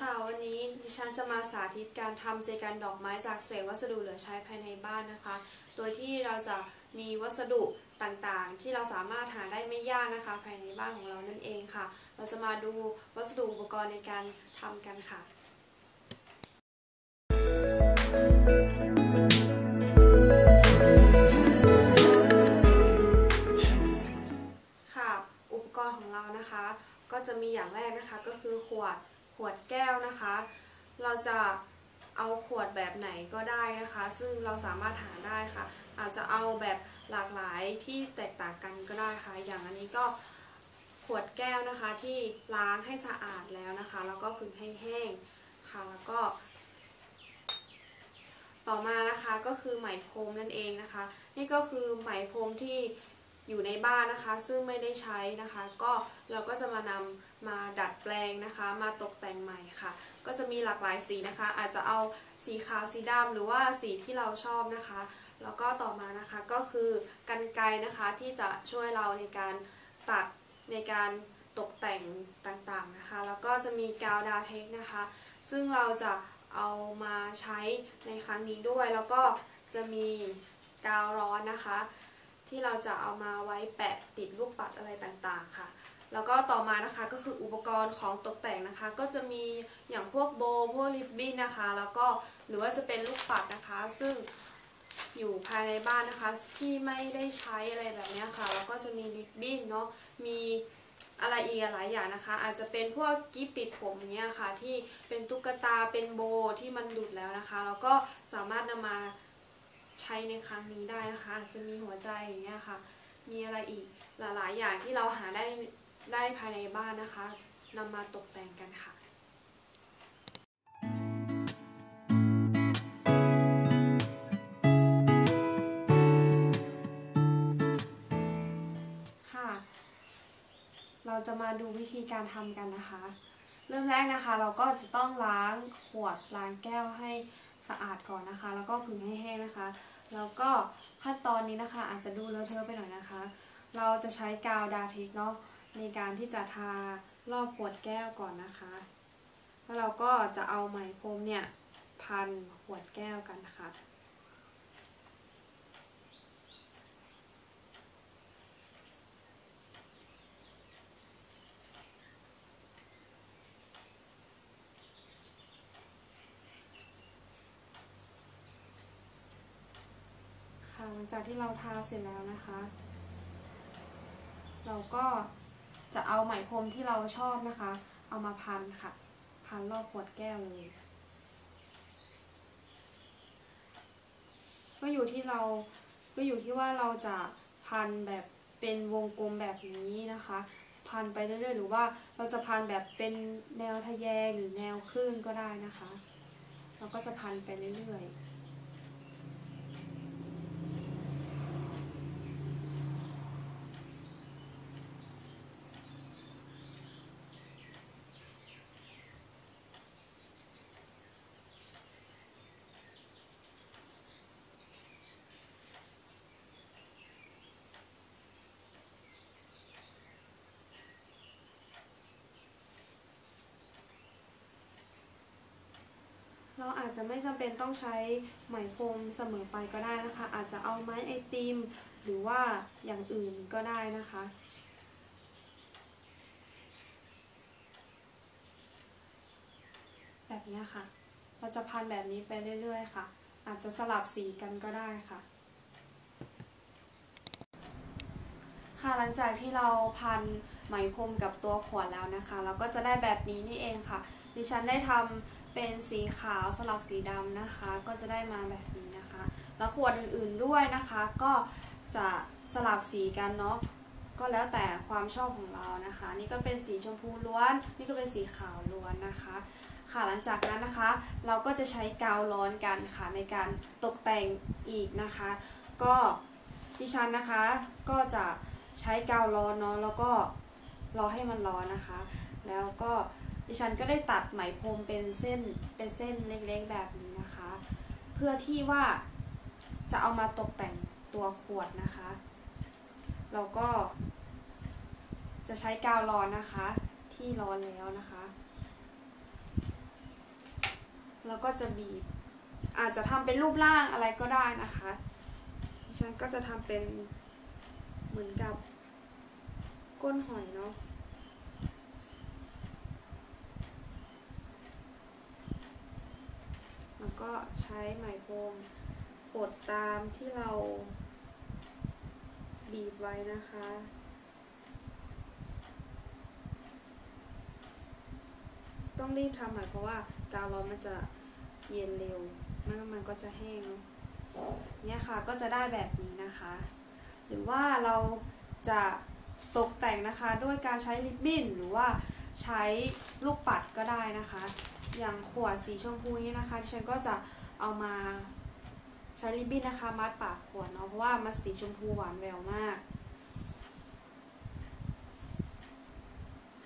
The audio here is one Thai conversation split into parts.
ค่ะวันนี้ดิฉันจะมาสาธิตการทำเจกันดอกไม้จากเศษวัสดุเหลือใช้ภายในบ้านนะคะ โดยที่เราจะมีวัสดุต่างๆ ที่เราสามารถหาได้ไม่ยากนะคะ ภายในบ้านของเรานั่นเองค่ะ เราจะมาดูวัสดุอุปกรณ์ในการทำกันค่ะ ค่ะอุปกรณ์ของเรานะคะ ก็จะมีอย่างแรกนะคะก็คือขวดขวดแก้วนะคะ เราจะเอาขวดแบบไหนก็ได้นะคะ ซึ่งเราสามารถหาได้ค่ะ อาจจะเอาแบบหลากหลายที่แตกต่างกันก็ได้ค่ะ อย่างอันนี้ก็ขวดแก้วนะคะที่ล้างให้สะอาดแล้วนะคะ แล้วก็พึ่งให้แห้งค่ะ แล้วก็ ต่อมานะคะก็คือไหมพรมนั่นเองนะคะ นี่ก็คือไหมพรมที่อยู่ในบ้านนะคะ ซึ่งไม่ได้ใช้นะคะ ก็เราก็จะมานำมาดัดแปลงนะคะ มาตกแต่งใหม่ค่ะ ก็จะมีหลากหลายสีนะคะ อาจจะเอาสีขาวสีดำหรือว่าสีที่เราชอบนะคะ แล้วก็ต่อมานะคะก็คือกันไกรนะคะที่จะช่วยเราในการตัดในการตกแต่งต่างๆนะคะ แล้วก็จะมีกาวดาเทคนะคะ ซึ่งเราจะ เอามาใช้ในครั้งนี้ด้วย แล้วก็จะมีกาวร้อนนะคะ ที่เราจะเอามาไว้แปะติดลูกปัดอะไรต่างๆค่ะ แล้วก็ต่อมานะคะก็คืออุปกรณ์ของตกแต่งนะคะ ก็จะมีอย่างพวกโบพวกริบบิ้นนะคะ แล้วก็หรือว่าจะเป็นลูกปัดนะคะ ซึ่งอยู่ภายในบ้านนะคะที่ไม่ได้ใช้อะไรแบบนี้ค่ะ แล้วก็จะมีริบบิ้นเนาะมี อะไรอีกหลายอย่างนะคะ อาจจะเป็นพวกกิฟติดผมอย่างเงี้ยค่ะ ที่เป็นตุ๊กตาเป็นโบที่มันหลุดแล้วนะคะแล้วก็สามารถนำมาใช้ในครั้งนี้ได้นะคะ อาจจะมีหัวใจอย่างเงี้ยค่ะ มีอะไรอีกหลายๆ อย่างที่เราหาได้ได้ภายในบ้านนะคะนำมาตกแต่งกันค่ะ เราจะมาดูวิธีการทำกันนะคะ เริ่มแรกนะคะ เราก็จะต้องล้างขวดล้างแก้วให้สะอาดก่อนนะคะ แล้วก็ผึ่งให้แห้งนะคะ แล้วก็ขั้นตอนนี้นะคะ อาจจะดูเลอะเทอะไปหน่อยนะคะ เราจะใช้กาวดาเทคเนาะในการที่จะทารอบขวดแก้วก่อนนะคะ แล้วเราก็จะเอาไหมพรมเนี่ยพันขวดแก้วกันนะคะ จากที่เราทาเสร็จแล้วนะคะ เราก็จะเอาไหมพรมที่เราชอบนะคะ เอามาพันค่ะ พันรอบขวดแก้วเลยก็อยู่ที่เราก็อยู่ที่ว่าเราจะพันแบบเป็นวงกลมแบบนี้นะคะ พันไปเรื่อยๆ หรือว่าเราจะพันแบบเป็นแนวทะแยงหรือแนวคลื่นก็ได้นะคะ เราก็จะพันไปเรื่อยๆ เราอาจจะไม่จำเป็นต้องใช้ไหมพรมเสมอไปก็ได้นะคะ อาจจะเอาไม้ไอติม หรือว่าอย่างอื่นก็ได้นะคะแบบนี้ค่ะ เราจะพันแบบนี้ไปเรื่อยๆค่ะ อาจจะสลับสีกันก็ได้ค่ะ ค่ะหลังจากที่เราพันไหมพรมกับตัวขวดแล้วนะคะ เราก็จะได้แบบนี้นี่เองค่ะ ดิฉันได้ทำ เป็นสีขาวสลับสีดำนะคะ ก็จะได้มาแบบนี้นะคะ แล้วขวดอื่นๆด้วยนะคะ ก็จะสลับสีกันเนาะก็แล้วแต่ความชอบของเรานะคะ นี่ก็เป็นสีชมพูล้วน นี่ก็เป็นสีขาวล้วนนะคะ ค่ะหลังจากนั้นนะคะ เราก็จะใช้กาวร้อนกันค่ะในการตกแต่งอีกนะคะ ก็ดิฉันนะคะก็จะใช้กาวร้อนเนาะแล้วก็รอให้มันร้อนนะคะ แล้วก็ ดิฉันก็ได้ตัดไหมพรมเป็นเส้นเป็นเส้นเล็กๆแบบนี้นะคะ เพื่อที่ว่าจะเอามาตกแต่งตัวขวดนะคะแล้วก็ จะใช้กาวร้อนนะคะ ที่ร้อนแล้วนะคะแล้วก็จะบีบอาจจะทำเป็นรูปร่างอะไรก็ได้นะคะดิฉันก็จะทำเป็นเหมือนกับก้นหอยเนาะ แล้ว ก็ใช้ไหมพรมกดตามที่เราบีบไว้นะคะ ต้องรีบทำหน่อยเพราะว่ากาวร้อนมันจะเย็นเร็วไม่งั้นมันก็จะแห้งเนาะเนี่ยค่ะก็จะได้แบบนี้นะคะ หรือว่าเราจะตกแต่งนะคะด้วยการใช้ริบบิ้นหรือว่า ใช้ลูกปัดก็ได้นะคะ อย่างขวดสีชมพูนี้นะคะดิฉันก็จะเอามาใช้ริบบิ้นนะคะ มัดปากขวดเนาะเพราะว่ามันสีชมพูหวานแววมาก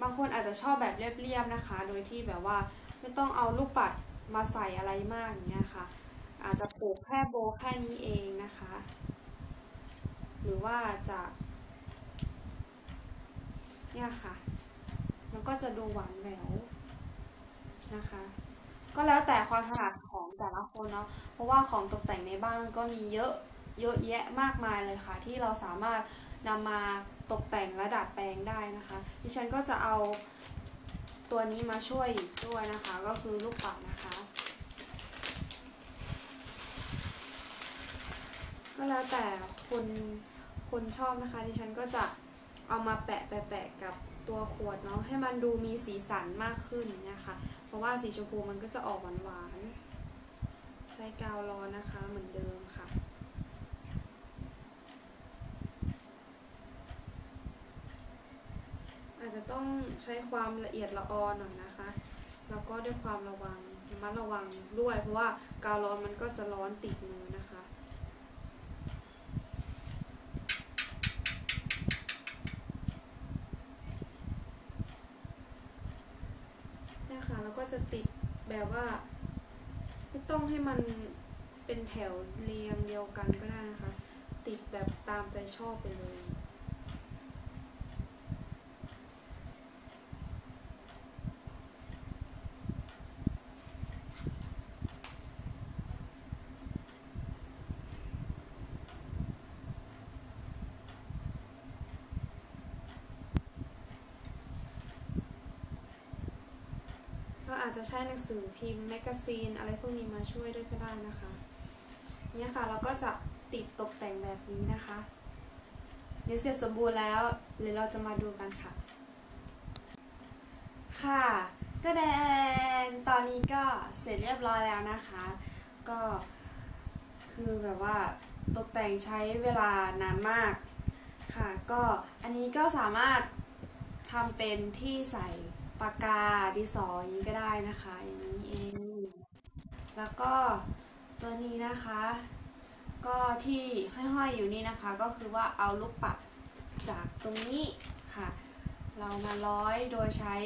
บางคนอาจจะชอบแบบเรียบๆนะคะ โดยที่แบบว่าไม่ต้องเอาลูกปัดมาใส่อะไรมากอย่างเงี้ยค่ะ อาจจะปลูกแค่โบแค่นี้เองนะคะ หรือว่าจะเนี่ยค่ะ มันก็จะดูหวานแหววนะคะ ก็แล้วแต่ความถนัดของแต่ละคนเนาะเพราะว่าของตกแต่งในบ้านมันก็มีเยอะเยอะแยะมากมายเลยค่ะ ที่เราสามารถนำมาตกแต่งและดัดแปลงได้นะคะ ดิฉันก็จะเอาตัวนี้มาช่วยด้วยนะคะ ก็คือลูกปัดนะคะ ก็แล้วแต่คนคนชอบนะคะ ดิฉันก็จะเอามาแปะแปะแปะกับ ตัวขวดเนาะให้มันดูมีสีสันมากขึ้นนี่ยค่ะเพราะว่าสีชมพูมันก็จะออกหวานหวานๆ ใช้กาวร้อนนะคะเหมือนเดิมค่ะอาจจะต้องใช้ความละเอียดละออหน่อยนะคะ แล้วก็ด้วยความระวังระมัดระวังด้วย เพราะว่ากาวร้อนมันก็จะร้อนติดมือนะคะ เนี่ยค่ะแล้วก็จะติดแบบ ว่า ไม่ต้องให้มันเป็นแถวเรียงเดียวกันก็ได้นะคะ ติดแบบตามใจชอบไปเลย ก็ อาจจะใช้หนังสือพิมพ์แมกกาซีน อะไรพวกนี้มาช่วยด้วยก็ได้นะคะเนี่ยค่ะเราก็จะติดตกแต่งแบบนี้นะคะ เดี๋ยวเสร็จสมบูรณ์แล้วเดี๋ยวเราจะมาดูกันค่ะ ค่ะก็แดงตอนนี้ก็เสร็จเรียบร้อยแล้วนะคะ ก็คือแบบว่าตกแต่งใช้เวลานานมากค่ะ ก็อันนี้ก็สามารถทำเป็นที่ใส่ ปากกาดินสออย่างนี้ก็ได้นะคะ อย่างนี้เอง แล้วก็ตัวนี้นะคะ ก็ที่ห้อยๆอยู่นี่นะคะ ก็คือว่าเอาลูกปัดจากตรงนี้ค่ะ เรามาร้อยโดยใช้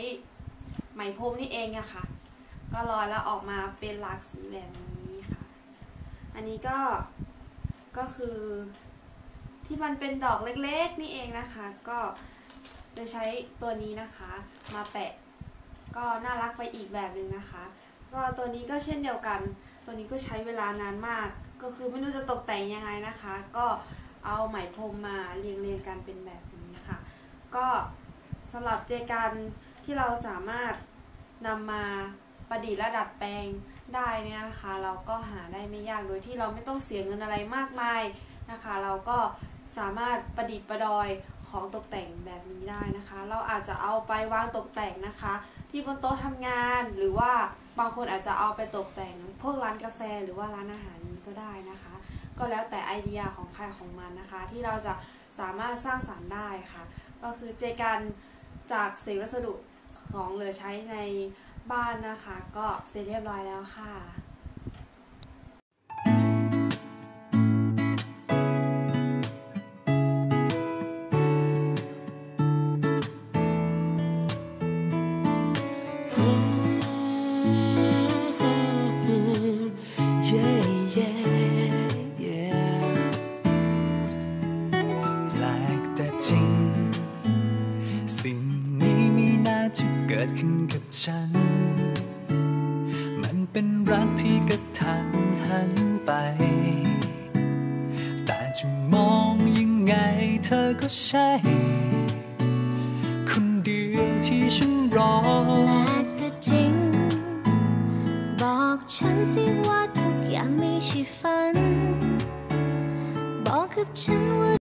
ไหมพรมนี่เองอะค่ะ ก็ร้อยแล้วออกมาเป็นหลากสีแบบนี้ค่ะ อันนี้ก็ก็คือที่มันเป็นดอกเล็กๆนี่เองนะคะ ก็จะใช้ตัวนี้นะคะ มาแปะ ก็น่ารักไปอีกแบบหนึ่งนะคะ ก็ตัวนี้ก็เช่นเดียวกัน ตัวนี้ก็ใช้เวลานานมาก ก็คือไม่รู้จะตกแต่งยังไงนะคะ ก็เอาไหมพรมมาเรียงเรียงกันเป็นแบบนี้ค่ะ ก็สำหรับเจกันที่เราสามารถนำมาประดิษฐ์และดัดแปลงได้เนี่ยนะคะ เราก็หาได้ไม่ยากโดยที่เราไม่ต้องเสียเงินอะไรมากมายนะคะ เราก็ สามารถประดิษฐ์ประดอยของตกแต่งแบบนี้ได้นะคะ เราอาจจะเอาไปวางตกแต่งนะคะ ที่บนโต๊ะทำงานหรือว่าบางคนอาจจะเอาไปตกแต่งพวกร้านกาแฟหรือว่าร้านอาหารนี้ก็ได้นะคะ ก็แล้วแต่ไอเดียของใครของมันนะคะ ที่เราจะสามารถสร้างสรรค์ได้ค่ะ ก็คือเจกันจากเศษวัสดุของเหลือใช้ในบ้านนะคะ ก็เสร็จเรียบร้อยแล้วค่ะ นหันไป แต่จะมองยังไงเธอก็ใช่ คนเดียวที่ฉันรอแปลกแต่จริง บอกฉันสิว่าทุกอย่างไม่ใช่ฝัน บอกกับฉันว่า